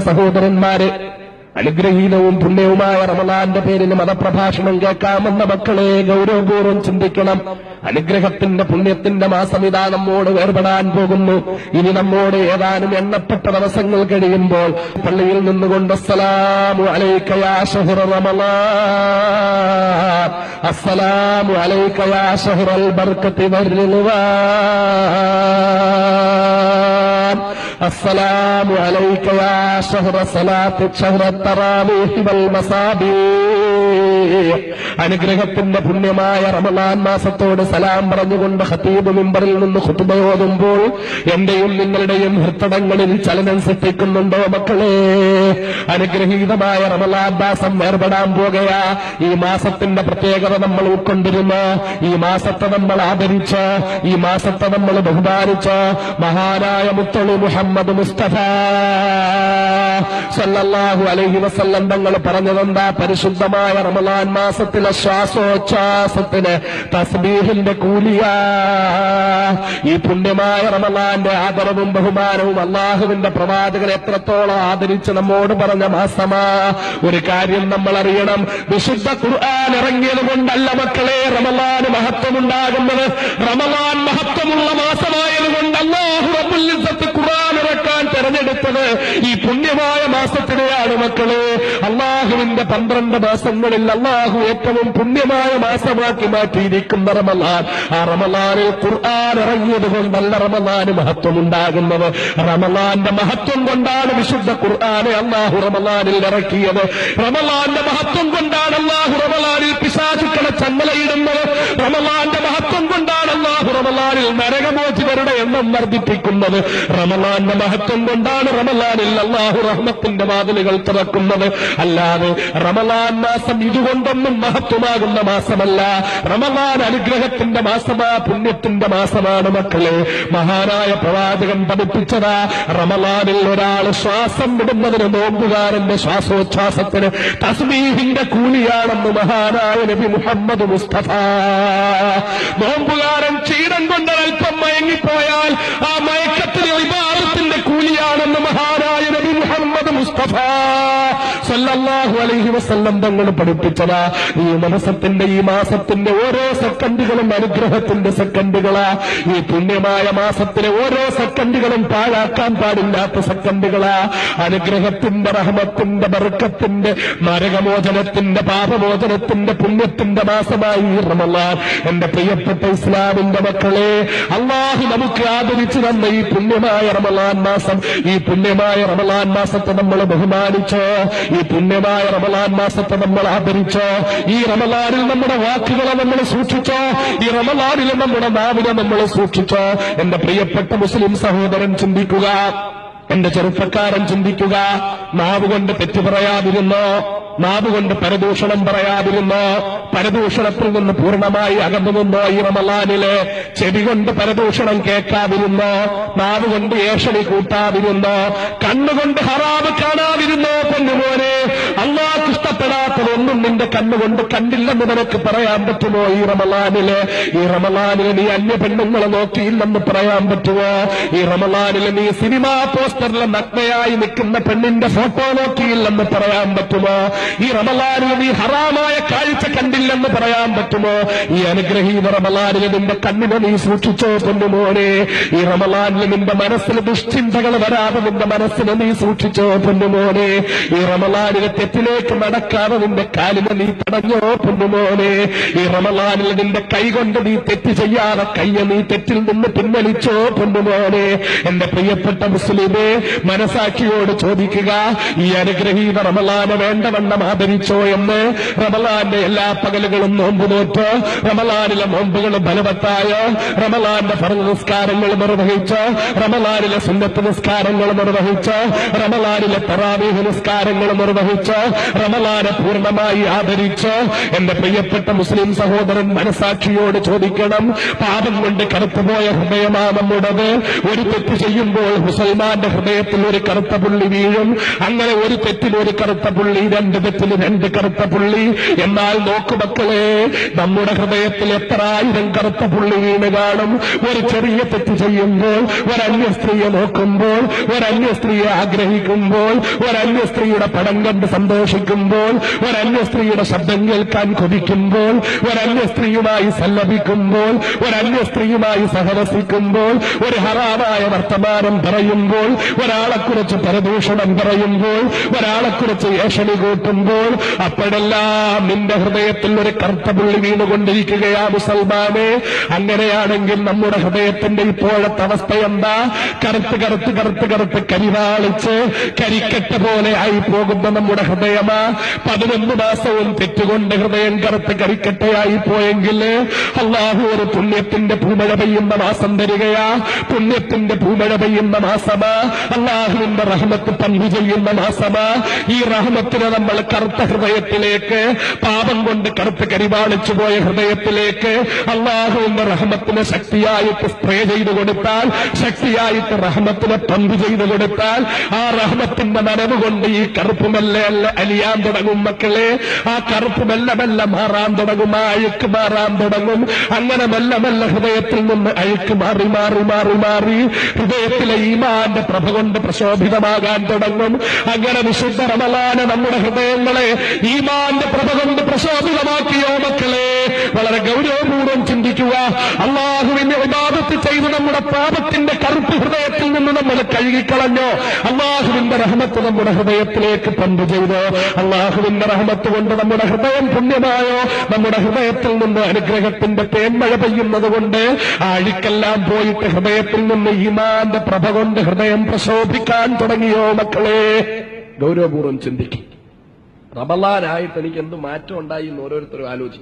സഹോദരന്മാരെ അനുഗ്രഹീതവും പുണ്യവുമായ റമലാന്റെ പേരിൽ മതപ്രഭാഷണം കേൾക്കാമെന്ന മക്കളെ ഗൗരവപൂർവം ചിന്തിക്കണം. അനുഗ്രഹത്തിന്റെ പുണ്യത്തിന്റെ മാസം ഇതാ നമ്മോട് വേർപെടാൻ പോകുന്നു. ഇനി നമ്മോട് ഏതാനും എണ്ണപ്പെട്ട ദിവസങ്ങൾ കഴിയുമ്പോൾ പള്ളിയിൽ നിന്നുകൊണ്ട് അസ്സലാമു റമളാൻ അസ്സലാമു അലൈക്കയാ ബർക്കത്തി വരിലുവാൻ السلام عليك يا شهر صلاة شهر التراويح والمصابيح അനുഗ്രഹത്തിന്റെ പുണ്യമായ റമലാൻ മാസത്തോട് സലാം പറഞ്ഞുകൊണ്ട് ഖതീബ് മിമ്പറിൽ നിന്ന് ഖുതുബയോതുമ്പോൾ എന്റെയും നിങ്ങളുടെയും ഹൃത്തടങ്ങളിൽ ചലനം സൃഷ്ടിക്കുന്നുണ്ടോ മക്കളെ അനുഗ്രഹീതമായ റമലാൻ മാസം ഏർപ്പെടാൻ പോകുകയാ ഈ മാസത്തിന്റെ പ്രത്യേകത നമ്മൾ ഉൾക്കൊണ്ടിരുന്നു ഈ മാസത്തെ നമ്മൾ ആദരിച്ച് ഈ മാസത്തെ നമ്മൾ ബഹുമാനിച്ച് മഹാനായ മുത്തളി മുഹമ്മദ് മുസ്തഫ. സല്ലല്ലാഹു അലൈഹി വസല്ലം തങ്ങൾ പറഞ്ഞതെന്താ? പരിശുദ്ധമായ റമലാൻ മാസത്തിലെ ശ്വാസോച്ഛ്വാസത്തിന് തസ്ബീഹിന്റെ കൂലിയ. ഈ പുണ്യമായ റമലാന്റെ ആദരവും ബഹുമാനവും അള്ളാഹുവിന്റെ പ്രവാചകൻ എത്രത്തോളം ആദരിച്ച് നമ്മോട് പറഞ്ഞ മാസമാ. ഒരു കാര്യം നമ്മൾ അറിയണം വിശുദ്ധ ഖുർആൻ ഇറങ്ങിയത് കൊണ്ടല്ല മക്കളെ റമലാന് മഹത്വമുണ്ടാകുന്നത്. റമലാൻ മഹത്വമുള്ള മാസമായത് കൊണ്ട് അള്ളാഹു തെരഞ്ഞെടുത്തത് ഈ പുണ്യമായ മാസത്തിനെയാണ് മക്കളെ. അള്ളാഹുവിന്റെ പന്ത്രണ്ട് മാസങ്ങളിൽ അള്ളാഹു ഏറ്റവും പുണ്യമായ മാസമാക്കി മാറ്റിയിരിക്കുന്ന റമലാൻ. ആ റമലാനിൽ ഖുർആൻ ഇറങ്ങിയത് കൊണ്ടല്ല റമലാന് മഹത്വമുണ്ടാകുന്നത്. റമലാന്റെ മഹത്വം കൊണ്ടാണ് വിശുദ്ധ ഖുർആനെ അള്ളാഹു റമലാനിൽ ഇറക്കിയത്. റമലാന്റെ മഹത്വം കൊണ്ടാണ് അള്ളാഹു റമലാനിൽ പിശാചുക്കളെ ചമ്മലയിടുന്നത് റമലാന്റെ റമലാനിൽ നരകമോചിതരുടെ എണ്ണം വർദ്ധിപ്പിക്കുന്നത്. റമലാന്റെ മഹത്വം കൊണ്ടാണ് റമലാനിൽ അള്ളാഹു റഹ്മത്തിന്റെ വാതിലുകൾ തുറക്കുന്നത്. അല്ലാതെ റമലാൻ മാസം ഇതുകൊണ്ടൊന്നും മഹത്വമാകുന്ന മാസമല്ല. റമലാൻ അനുഗ്രഹത്തിന്റെ മാസമാ പുണ്യത്തിന്റെ മാസമാണ് മക്കളെ. മഹാനായ പ്രവാചകൻ പഠിപ്പിച്ചതാ റമലാനിൽ ഒരാൾ ശ്വാസം വിടുന്നതിന് നോമ്പുകാരന്റെ ശ്വാസോച്ഛ്വാസത്തിന് തസ്മീഹിന്റെ കൂലിയാണെന്ന് മഹാനായ നബി മുഹമ്മദ് മുസ്തഫ. നോമ്പുകാരൻ ക്ഷീണം കൊണ്ട് അല്പം മയങ്ങിപ്പോയാൽ ആ മയക്കത്തിന് വിഭാഗത്തിന്റെ കൂലിയാണെന്ന് മഹാനായ നബി മുഹമ്മദ് മുസ്തഫ സല്ലല്ലാഹു അലൈഹി വസല്ലം തങ്ങൾ പഠിപ്പിച്ചതാ. ഈ മാസത്തിന്റെ ഈ മാസത്തിന്റെ ഓരോ സെക്കൻഡുകളും അനുഗ്രഹത്തിന്റെ സെക്കൻഡുകളാ. ഈ പുണ്യമായ മാസത്തിലെ ഓരോ സെക്കൻഡുകളും പാഴാക്കാൻ പാടില്ലാത്ത സെക്കൻഡുകളാ. അനുഗ്രഹത്തിന്റെ റഹമത്തിന്റെ ബർക്കത്തിന്റെ നരകമോചനത്തിന്റെ പാപമോചനത്തിന്റെ പുണ്യത്തിന്റെ മാസമായി റമലാൻ എന്റെ പ്രിയപ്പെട്ട ഇസ്ലാമിന്റെ മക്കളെ അള്ളാഹു നമുക്ക് ആദരിച്ചു തന്ന ഈ പുണ്യമായ റമലാൻ മാസം ഈ പുണ്യമായ റമലാൻ മാസത്തെ നമ്മൾ ബഹുമാനിച്ചോ ഈ പുണ്യമായ റമലാൻ മാസത്തെ നമ്മൾ ആദരിച്ചോ? ഈ റമലാനിൽ നമ്മുടെ വാക്കുകളെ നമ്മൾ സൂക്ഷിച്ചോ? ഈ റമലാനിൽ നമ്മുടെ നാവിനെ നമ്മൾ സൂക്ഷിച്ചോ? എന്റെ പ്രിയപ്പെട്ട മുസ്ലിം സഹോദരൻ ചിന്തിക്കുക. എന്റെ ചെറുപ്പക്കാരൻ ചിന്തിക്കുക നാവ് കൊണ്ട് തെറ്റു പറയാതിരുന്നോ നാവ് കൊണ്ട് പരദൂഷണം പറയാതിരുന്നോ പരദൂഷണത്തിൽ നിന്ന് പൂർണമായി അകന്നു നിന്നോ ഈ റമലാനിലെ ചെവി കൊണ്ട് പരദൂഷണം കേൾക്കാതിരുന്നോ നാവ് കൊണ്ട് ഏഷണി കൂട്ടാതിരുന്നോ കണ്ണുകൊണ്ട് ഹറാബ് കാണാതിരുന്നോ പൊന്നുപോലെ അള്ളാഹ് ഇഷ്ടപ്പെടാത്തതൊന്നും നിന്റെ കണ്ണുകൊണ്ട് കണ്ടില്ലെന്ന് നിനക്ക് പറയാൻ പറ്റുമോ ഈ റമലാനിൽ? ഈ റമലാനിൽ നീ അന്യ പെണ്ണുങ്ങളെ നോക്കിയില്ലെന്ന് പറയാൻ പറ്റുമോ? ഈ റമലാനിൽ നീ സിനിമാ പോസ്റ്ററിലെ നഗ്നയായി നിൽക്കുന്ന പെണ്ണിന്റെ ഫോട്ടോ നോക്കിയില്ലെന്ന് പറയാൻ പറ്റുമോ? ഈ റമലാനിൽ നീ ഹറാമായ കാഴ്ച കണ്ടില്ലെന്ന് പറയാൻ പറ്റുമോ? ഈ അനുഗ്രഹീത റമലാനിൽ നിന്റെ കണ്ണിനെ നീ സൂക്ഷിച്ചോ പൊന്നുമോനെ? ഈ റമലാനിൽ നിന്റെ മനസ്സിൽ ദുഷ്ചിന്തകൾ വരാതെ നിന്റെ മനസ്സിനെ നീ സൂക്ഷിച്ചോ പൊന്നുമോനെ? ഈ റമലാനിലെ തെറ്റിലേക്ക് നടക്കാതെ നിന്റെ കാലിനെ നീ തടഞ്ഞോ പൊന്നുമോനെ? ഈ റമലാനിൽ നിന്റെ കൈ കൊണ്ട് നീ തെറ്റ് ചെയ്യാതെ കയ്യെ നീ തെറ്റിൽ നിന്ന് പിൻവലിച്ചോ പൊന്നുമോനെ? എന്റെ പ്രിയപ്പെട്ട മുസ്ലിമെ മനസാക്ഷിയോട് ചോദിക്കുക ഈ അനുഗ്രഹീത റമലാന് വേണ്ടവണ്ണം ആദരിച്ചോ എന്ന്? റമലാന്റെ എല്ലാ പകലുകളും നോമ്പ് നോറ്റ് റമലാനിലെ നോമ്പുകൾ ബലവത്തായ റമലാന്റെ ഫർദ് നിസ്കാരങ്ങൾ നിർവഹിച്ച് റമലാനിലെ സുന്നത്ത് നിസ്കാരങ്ങൾ നിർവഹിച്ച് റമലാനിലെ തറാവീഹ് നിസ്കാരങ്ങൾ നിർവഹിച്ച് റമലാനെ പൂർണമായി മക്കളായി ആദരിച്ചോ എന്റെ പ്രിയപ്പെട്ട മുസ്ലിം സഹോദരൻ മനസാക്ഷിയോട് ചോദിക്കണം. പാപം കൊണ്ട് കറുത്തുപോയ ഹൃദയമാ നമ്മുടേത്? ഒരു തെറ്റ് ചെയ്യുമ്പോൾ മുസൽമാന്റെ ഹൃദയത്തിൽ ഒരു കറുത്ത പുള്ളി വീഴും. അങ്ങനെ ഒരു തെറ്റിൽ ഒരു കറുത്ത പുള്ളി രണ്ട് തെറ്റിൽ രണ്ട് കറുത്ത പുള്ളി. എന്നാൽ നോക്കു മക്കളെ നമ്മുടെ ഹൃദയത്തിൽ എത്ര ആയിരം കറുത്ത പുള്ളി വീണ് കാണും. ഒരു ചെറിയ തെറ്റ് ചെയ്യുമ്പോൾ ഒരന്യ സ്ത്രീയെ നോക്കുമ്പോൾ ഒരന്യ സ്ത്രീയെ ആഗ്രഹിക്കുമ്പോൾ ഒരന്യ സ്ത്രീയുടെ പടം കണ്ട് സന്തോഷിക്കുമ്പോൾ ഒരന്യ സ്ത്രീയുടെ ശബ്ദം കേൾക്കാൻ കൊതിക്കുമ്പോൾ ഒരന്യ സ്ത്രീയുമായി സല്ലപിക്കുമ്പോൾ ഒരന്യ സ്ത്രീയുമായി സഹവസിക്കുമ്പോൾ ഒരു ഹറാമായ വർത്തമാനം പറയുമ്പോൾ ഒരാളെക്കുറിച്ച് പരദൂഷണം പറയുമ്പോൾ ഒരാളെക്കുറിച്ച് ഏഷണി കൂട്ടുമ്പോൾ അപ്പോഴെല്ലാം നിന്റെ ഹൃദയത്തിൽ ഒരു കറുത്ത പുള്ളി വീണുകൊണ്ടിരിക്കുകയാ മുസൽമാനെ. അങ്ങനെയാണെങ്കിൽ നമ്മുടെ ഹൃദയത്തിന്റെ ഇപ്പോഴത്തെ അവസ്ഥ എന്താ? കറുത്ത് കറുത്ത് കറുത്ത് കറുത്ത് കരിവാളിച്ച് കരിക്കട്ട പോലെ ആയി പോകുന്ന നമ്മുടെ ഹൃദയമാ. പതിനൊന്ന് മാസവും തെറ്റുകൊണ്ട് ഹൃദയം കറുത്ത് കരിക്കട്ടയായി പോയെങ്കിൽ അള്ളാഹു ഒരു പുണ്യത്തിന്റെ ഭൂമഴ പെയ്യുന്ന മാസം തരികയാ. പുണ്യത്തിന്റെ ഭൂമഴ പെയ്യുന്ന മാസമാ. അള്ളാഹുവിന്റെ റഹ്മത്ത് പങ്കു ചെയ്യുന്ന മാസമാ. ഈ റഹ്മത്തിനെ നമ്മൾ കറുത്ത ഹൃദയത്തിലേക്ക് പാപം കൊണ്ട് കറുത്ത് കരിവാളിച്ചു പോയ ഹൃദയത്തിലേക്ക് അള്ളാഹുവിന്റെ റഹ്മത്തിന് ശക്തിയായിട്ട് സ്പ്രേ ചെയ്തു കൊടുത്താൽ ശക്തിയായിട്ട് റഹ്മത്തിനെ പങ്കു ചെയ്തു കൊടുത്താൽ ആ റഹ്മത്തിന്റെ നനവ് കൊണ്ട് ഈ കറുപ്പുമല്ലേ അല്ല അലിയാൻ തുടങ്ങും മക്കളെ. ആ കറുപ്പ് മെല്ലെ മെല്ലെ മാറാൻ തുടങ്ങും ആ അഴുക്ക് മാറാൻ തുടങ്ങും. അങ്ങനെ മെല്ലെ മെല്ലെ ഹൃദയത്തിൽ നിന്ന് അഴുക്ക് മാറി മാറി മാറി മാറി ഹൃദയത്തിലെ ഈമാന്റെ പ്രഭ കൊണ്ട് പ്രശോഭിതമാകാൻ തുടങ്ങും. അങ്ങനെ വിശുദ്ധ റമലാന നമ്മുടെ ഹൃദയങ്ങളെ ഈമാന്റെ പ്രഭ കൊണ്ട് പ്രശോഭിതമാക്കിയോ മക്കളെ? വളരെ ഗൗരവപൂർവം ചിന്തിക്കുക. അള്ളാഹുവിന്റെ വിവാദത്ത് ചെയ്ത് നമ്മുടെ പാപത്തിന്റെ കറുപ്പ് ഹൃദയത്തിൽ നിന്ന് നമ്മൾ കഴുകിക്കളഞ്ഞോ? അള്ളാഹുവിന്റെ റഹമത്ത് നമ്മുടെ ഹൃദയത്തിലേക്ക് പമ്പ് ചെയ്തോ? അള്ളാഹുവിന്റെ റഹമത്ത് കൊണ്ട് നമ്മുടെ ഹൃദയം പുണ്യമായോ? നമ്മുടെ ഹൃദയത്തിൽ നിന്ന് അനുഗ്രഹത്തിന്റെ തേന്മഴ പെയ്യുന്നത് കൊണ്ട് അഴുക്കെല്ലാം പോയിട്ട് ഹൃദയത്തിൽ നിന്ന് ഈമാന്റെ പ്രഭ കൊണ്ട് ഹൃദയം പ്രശോഭിക്കാൻ തുടങ്ങിയോ മക്കളെ? ഗൗരവപൂർവം ചിന്തിക്കും. റബലാനായിട്ട് എനിക്ക് എന്ത് മാറ്റം ഉണ്ടായി എന്ന് ഓരോരുത്തരും ആലോചിക്കും.